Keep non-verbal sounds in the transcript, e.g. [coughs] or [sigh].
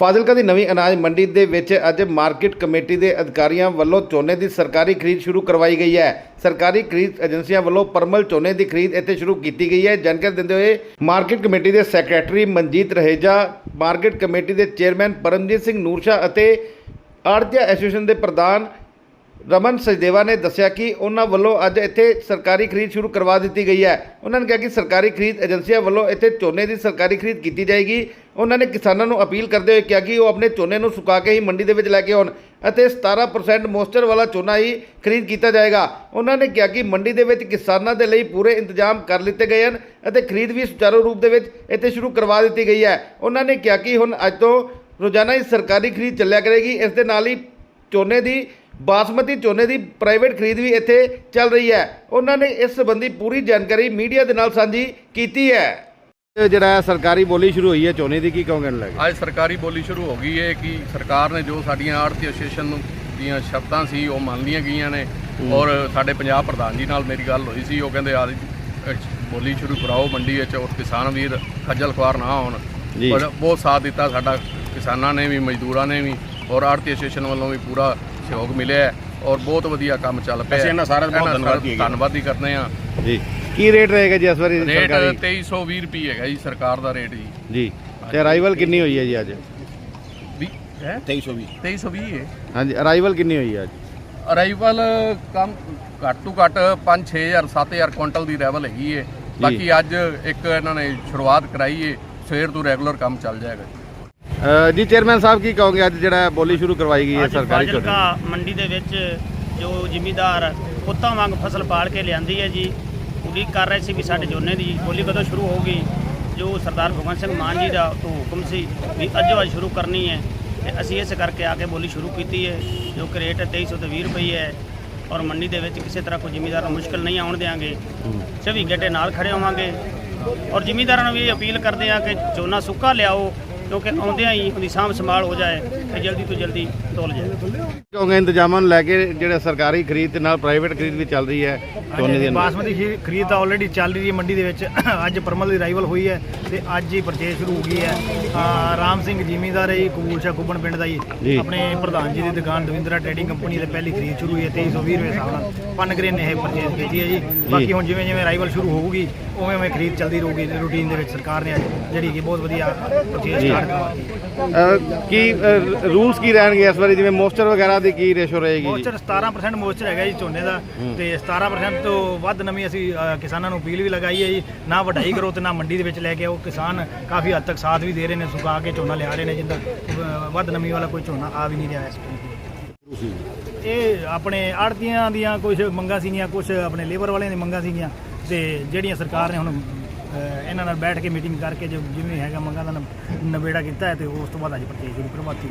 ਫਾਜ਼ਿਲਕਾ ਦੀ ਨਵੀਂ ਅਨਾਜ ਮੰਡੀ ਦੇ ਵਿੱਚ ਅੱਜ ਮਾਰਕੀਟ ਕਮੇਟੀ ਦੇ ਅਧਿਕਾਰੀਆਂ ਵੱਲੋਂ ਝੋਨੇ ਦੀ ਸਰਕਾਰੀ ਖਰੀਦ ਸ਼ੁਰੂ ਕਰਵਾਈ ਗਈ ਹੈ। ਸਰਕਾਰੀ ਖਰੀਦ ਏਜੰਸੀਆਂ ਵੱਲੋਂ ਪਰਮਲ ਝੋਨੇ ਦੀ ਖਰੀਦ ਇੱਥੇ ਸ਼ੁਰੂ ਕੀਤੀ ਗਈ ਹੈ। ਜਾਣਕਾਰੀ ਦਿੰਦੇ ਹੋਏ ਮਾਰਕੀਟ ਕਮੇਟੀ ਦੇ secretary Manjit Raheja, market committee ਦੇ ਚੇਅਰਮੈਨ ਪਰਮਜੀਤ ਸਿੰਘ ਨੂਰਸ਼ਾ ਅਤੇ ਆੜਤੀਆ ਐਸੋਸੀਏਸ਼ਨ ਦੇ ਪ੍ਰਧਾਨ ਰਮਨ ਸਚਦੇਵਾ ਨੇ ਦੱਸਿਆ ਕਿ ਉਹਨਾਂ ਵੱਲੋਂ ਅੱਜ ਇੱਥੇ ਸਰਕਾਰੀ ਖਰੀਦ ਸ਼ੁਰੂ ਕਰਵਾ ਦਿੱਤੀ ਗਈ ਹੈ। ਉਹਨਾਂ ਨੇ ਕਿਹਾ ਕਿ ਸਰਕਾਰੀ ਖਰੀਦ ਏਜੰਸੀਆਂ ਵੱਲੋਂ ਇੱਥੇ ਝੋਨੇ ਦੀ ਸਰਕਾਰੀ ਖਰੀਦ ਕੀਤੀ ਜਾਏਗੀ। ਉਹਨਾਂ ਨੇ ਕਿਸਾਨਾਂ ਨੂੰ ਅਪੀਲ ਕਰਦੇ ਹੋਏ ਕਿਹਾ ਕਿ ਉਹ ਆਪਣੇ ਝੋਨੇ ਨੂੰ ਸੁਕਾ ਕੇ ਹੀ ਮੰਡੀ ਦੇ ਵਿੱਚ ਲੈ ਕੇ ਆਉਣ ਅਤੇ 17% ਮੋਇਸਚਰ ਵਾਲਾ ਝੋਨਾ ਹੀ ਖਰੀਦ ਕੀਤਾ ਜਾਏਗਾ। ਉਹਨਾਂ ਨੇ ਕਿਹਾ ਕਿ ਮੰਡੀ ਦੇ ਵਿੱਚ ਕਿਸਾਨਾਂ ਦੇ ਲਈ ਪੂਰੇ ਇੰਤਜ਼ਾਮ ਕਰ ਲਿੱਤੇ ਗਏ ਹਨ ਅਤੇ ਖਰੀਦ ਵੀ ਸੁਚਾਰੂ ਰੂਪ ਦੇ ਵਿੱਚ ਇੱਥੇ ਸ਼ੁਰੂ ਕਰਵਾ ਦਿੱਤੀ ਗਈ ਹੈ। ਉਹਨਾਂ ਨੇ ਕਿਹਾ ਕਿ ਹੁਣ ਅੱਜ ਤੋਂ ਰੋਜ਼ਾਨਾ ਹੀ ਸਰਕਾਰੀ ਖਰੀਦ ਚੱਲਿਆ ਕਰੇਗੀ। ਇਸ ਦੇ ਨਾਲ ਹੀ ਝੋਨੇ ਦੀ ਬਾਸਮਤੀ ਝੋਨੇ ਦੀ ਪ੍ਰਾਈਵੇਟ ਖਰੀਦ ਵੀ ਇੱਥੇ ਚੱਲ ਰਹੀ ਹੈ। ਉਹਨਾਂ ਨੇ ਇਸ ਸੰਬੰਧੀ ਪੂਰੀ ਜਾਣਕਾਰੀ ਮੀਡੀਆ ਦੇ ਨਾਲ ਸਾਂਝੀ ਕੀਤੀ ਹੈ। ਜਿਹੜਾ ਸਰਕਾਰੀ ਬੋਲੀ ਸ਼ੁਰੂ ਹੋਈ ਹੈ। ਝੋਨੇ ਦੀ ਕੀ ਕਹੋਗੇ ਲੱਗੇ ਅੱਜ ਸਰਕਾਰੀ ਬੋਲੀ ਸ਼ੁਰੂ ਹੋ ਗਈ ਹੈ ਕਿ ਸਰਕਾਰ ਨੇ ਜੋ ਸਾਡੀਆਂ ਆੜਤੀ ਐਸੋਸੀਏਸ਼ਨ ਨੂੰ ਦੀਆਂ ਸ਼ਰਤਾਂ ਸੀ ਉਹ ਮੰਨ ਲਈਆਂ ਗਈਆਂ ਨੇ। ਔਰ ਸਾਡੇ ਪੰਜਾਬ ਪ੍ਰਧਾਨ ਜੀ ਨਾਲ ਮੇਰੀ ਗੱਲ ਹੋਈ ਸੀ। ਉਹ ਕਹਿੰਦੇ ਆ ਬੋਲੀ ਸ਼ੁਰੂ ਕਰਾਓ ਮੰਡੀ ਵਿੱਚ। ਔਰ ਕਿਸਾਨ ਵੀਰ ਖੱਜਲ ਖੁਆਰ ਨਾ ਹੋਣ। ਪਰ ਬਹੁਤ ਸਾਥ ਦਿੱਤਾ ਸਾਡਾ ਕਿਸਾਨਾਂ ਨੇ ਵੀ ਮਜ਼ਦੂਰਾਂ ਨੇ ਵੀ। ਔਰ ਆੜਤੀ ਐਸੋਸੀਏਸ਼ਨ ਵੱਲੋਂ ਵੀ ਪੂਰਾ ਸਹਿਯੋਗ ਮਿਲਿਆ ਹੈ ਔਰ ਬਹੁਤ ਵਧੀਆ ਕੰਮ ਚੱਲ ਪਿਆ ਅਸੀਂ ਇਹਨਾਂ ਸਾਰਿਆਂ ਦਾ ਬਹੁਤ ਧੰਨਵਾਦ ਹੀ। ਕਰਦੇ ਆ ਜੀ। ਕੀ ਰੇਟ ਰਹੇਗਾ ਜੀ ਇਸ ਵਾਰੀ ਰੇਟ ਸਰਕਾਰੀ? 2320 ਰੁਪਏ ਹੈਗਾ ਜੀ ਸਰਕਾਰ ਦਾ ਰੇਟ ਜੀ। ਜੀ। ਤੇ ਅਰਾਈਵਲ ਕਿੰਨੀ ਹੋਈ ਹੈ ਜੀ ਅੱਜ? ਵੀ? ਹੈ? 2320 2320 ਹੈ। ਹਾਂਜੀ ਅਰਾਈਵਲ ਕਿੰਨੀ ਹੋਈ ਹੈ ਅੱਜ? ਅਰਾਈਵਲ ਕੰਮ ਘੱਟ ਤੋਂ ਘੱਟ 5-6000 7000 ਕੁਇੰਟਲ ਦੀ ਰੈਵਲ ਹੈਗੀ ਏ ਬਾਕੀ ਅੱਜ ਇੱਕ ਇਹਨਾਂ ਨੇ ਸ਼ੁਰੂਆਤ ਕਰਾਈ ਏ ਸਵੇਰ ਤੋਂ ਰੈਗੂਲਰ ਕੰਮ ਚੱਲ ਜਾਏਗਾ ਜੀ ਚੇਅਰਮੈਨ ਸਾਹਿਬ ਕੀ ਕਹੋਗੇ? ਅੱਜ ਜਿਹੜਾ ਬੋਲੀ ਸ਼ੁਰੂ ਕਰਵਾਈ ਗਈ ਹੈ ਅੱਜ ਸਰਕਾਰੀ ਝੋਨੇ ਫਾਜ਼ਿਲਕਾ ਮੰਡੀ ਦੇ ਵਿੱਚ ਜੋ ਜ਼ਿਮੀਦਾਰ ਪੁੱਤਾਂ ਵਾਂਗ ਫਸਲ ਪਾਲ ਕੇ ਲਿਆਂਦੀ ਹੈ ਜੀ ਉਡੀਕ ਕਰ ਰਹੇ ਸੀ ਵੀ ਸਾਡੇ ਝੋਨੇ ਦੀ ਬੋਲੀ ਕਦੋਂ ਸ਼ੁਰੂ ਹੋਊਗੀ ਜੋ ਸਰਦਾਰ ਭਗਵੰਤ ਸਿੰਘ ਮਾਨ ਜੀ ਦਾ ਤੋਂ ਹੁਕਮ ਸੀ ਵੀ ਅੱਜ ਅੱਜ ਸ਼ੁਰੂ ਕਰਨੀ ਹੈ ਤੇ ਅਸੀਂ ਇਸ ਕਰਕੇ ਆ ਕੇ ਬੋਲੀ ਸ਼ੁਰੂ ਕੀਤੀ ਹੈ ਜੋ ਕਿ ਰੇਟ 2320 ਰੁਪਏ ਹੈ ਔਰ ਮੰਡੀ ਦੇ ਵਿੱਚ ਕਿਸੇ ਤਰ੍ਹਾਂ ਕੋਈ ਜ਼ਿਮੀਦਾਰ ਨੂੰ ਮੁਸ਼ਕਲ ਨਹੀਂ ਆਉਣ ਦੇਵਾਂਗੇ 24 ਘੰਟੇ ਨਾਲ ਖੜੇ ਹੋਵਾਂਗੇ ਔਰ ਜ਼ਿਮੀਦਾਰਾਂ ਨੂੰ ਵੀ ਅਪੀਲ ਕਰਦੇ ਆ ਕਿ ਝੋਨਾ ਸੁੱਕਾ ਲਿਆਓ ਕਿਉਂਕਿ ਆਉਂਦਿਆਂ ਹੀ ਉਹਦੀ ਸਾਂਭ ਸੰਭਾਲ ਹੋ ਜਾਏ ਤੇ ਜਲਦੀ ਤੋਂ ਜਲਦੀ ਤੋਲ ਜਾਏ। ਕਹੋਗੇ ਇੰਤਜ਼ਾਮਾਂ ਨੂੰ ਲੈ ਕੇ ਜਿਹੜਾ ਸਰਕਾਰੀ ਖਰੀਦ ਨਾਲ ਪ੍ਰਾਈਵੇਟ ਖਰੀਦ ਵੀ ਚੱਲ ਰਹੀ ਹੈ ਝੋਨੇ ਦੀ ਬਾਸਮਤੀ ਖੀ- ਖਰੀਦ ਤਾਂ ਆਲਰੇਡੀ ਚੱਲ ਰਹੀ ਹੈ ਮੰਡੀ ਦੇ ਵਿੱਚ। [coughs] ਅੱਜ ਪਰਮਲ ਦੀ ਰਾਈਵਲ ਹੋਈ ਹੈ ਤੇ ਅੱਜ ਹੀ ਪਰਚੇਸ ਸ਼ੁਰੂ ਹੋ ਗਈ ਹੈ। ਆ, ਰਾਮ ਸਿੰਘ ਜ਼ਿਮੀਂਦਾਰ ਹੈ ਜੀ ਕਬੂਲਸ਼ਾ ਕੁੱਬਣ ਪਿੰਡ ਦਾ ਜੀ। ਜੀ। ਆਪਣੇ ਪ੍ਰਧਾਨ ਜੀ ਦੀ ਦੁਕਾਨ ਦਵਿੰਦਰਾ ਟ੍ਰੇਡਿੰਗ ਕੰਪਨੀ ਦੇ ਪਹਿਲੀ ਖਰੀਦ ਸ਼ੁਰੂ ਹੋਈ ਹੈ 2320 ਰੁਪਏ ਹਿਸਾਬ ਨਾਲ। ਪਨਗਰੇ ਨੇ ਇਹ ਪਰਚੇਸ ਕੀਤੀ ਹੈ ਜੀ। ਬਾਕੀ ਹੁਣ ਜਿਵੇਂ ਜਿਵੇਂ ਰਾਈਵਲ ਸ਼ੁਰੂ ਹੋਊਗੀ ਉਵੇਂ ਉਵੇਂ ਖਰੀਦ ਚੱਲਦੀ ਰਹੂਗੀ ਰੂਟੀਨ ਦੇ ਵਿੱਚ ਸਰਕਾਰ ਨੇ ਅੱਜ ਜਿਹੜੀ ਕਿ ਬਹੁਤ ਵਧੀਆ ਪਰਚੇਸ ਸਟਾਰਟ ਕਰਵਾਤੀ ਅ, ਕੀ ਰੂਲਸ ਕੀ ਰਹਿਣਗੇ ਇਸ ਵਾਰੀ? ਜਿਵੇਂ ਮੋਸਟਰ ਵਗੈਰਾ ਦੀ ਕੀ ਰੇਸ਼ੋ ਰਹੇਗੀ ਜੀ? ਮੋਇਸਚਰ 17% ਮੋਇਸਚਰ ਹੈਗਾ ਜੀ ਝੋਨੇ ਦਾ ਤੇ 17% ਤੋਂ ਵੱਧ ਨਵੀਂ ਅਸੀਂ ਅ, ਕਿਸਾਨਾਂ ਨੂੰ ਅਪੀਲ ਵੀ ਲਗਾਈ ਹੈ ਜੀ। ਨਾ ਵਢਾਈ ਕਰੋ ਤੇ ਨਾ ਮੰਡੀ ਦੇ ਵਿੱਚ ਲੈ ਕੇ ਆਓ। ਕਿਸਾਨ ਕਾਫੀ ਹੱਦ ਤੱਕ ਸਾਥ ਵੀ ਦੇ ਰਹੇ ਨੇ ਸੁਕਾ ਕੇ ਝੋਨਾ ਲਿਆ ਰਹੇ ਨੇ ਜਿੰਦਾ ਅ, ਵੱਧ ਨਵੀਂ ਵਾਲਾ ਕੋਈ ਝੋਨਾ ਆ ਵੀ ਨਹੀਂ ਰਿਹਾ ਇਸ ਟਾਈਮ ਇਹ ਆਪਣੇ ਆੜਤੀਆਂ ਦੀਆਂ ਕੁਝ ਮੰਗਾਂ ਸੀਗੀਆਂ ਕੁਝ ਆਪਣੇ ਲੇਬਰ ਵਾਲਿਆਂ ਦੀਆਂ ਮੰਗਾਂ ਸੀਗੀਆਂ ਤੇ ਜਿਹੜੀਆਂ ਸਰਕਾਰ ਨੇ ਹੁਣ ਇਹਨਾਂ ਨਾਲ ਬੈਠ ਕੇ ਮੀਟਿੰਗ ਕਰਕੇ ਜੋ ਜਿਵੇਂ ਹੈਗਾ ਮੰਗਾਂ ਦਾ ਨ- ਨਿਬੇੜਾ ਕੀਤਾ ਹੈ ਤੇ ਉਸ ਤੋਂ ਬਾਅਦ ਅੱਜ ਪਰਚੇਜ ਸ਼ੁਰੂ ਕਰਵਾਤੀ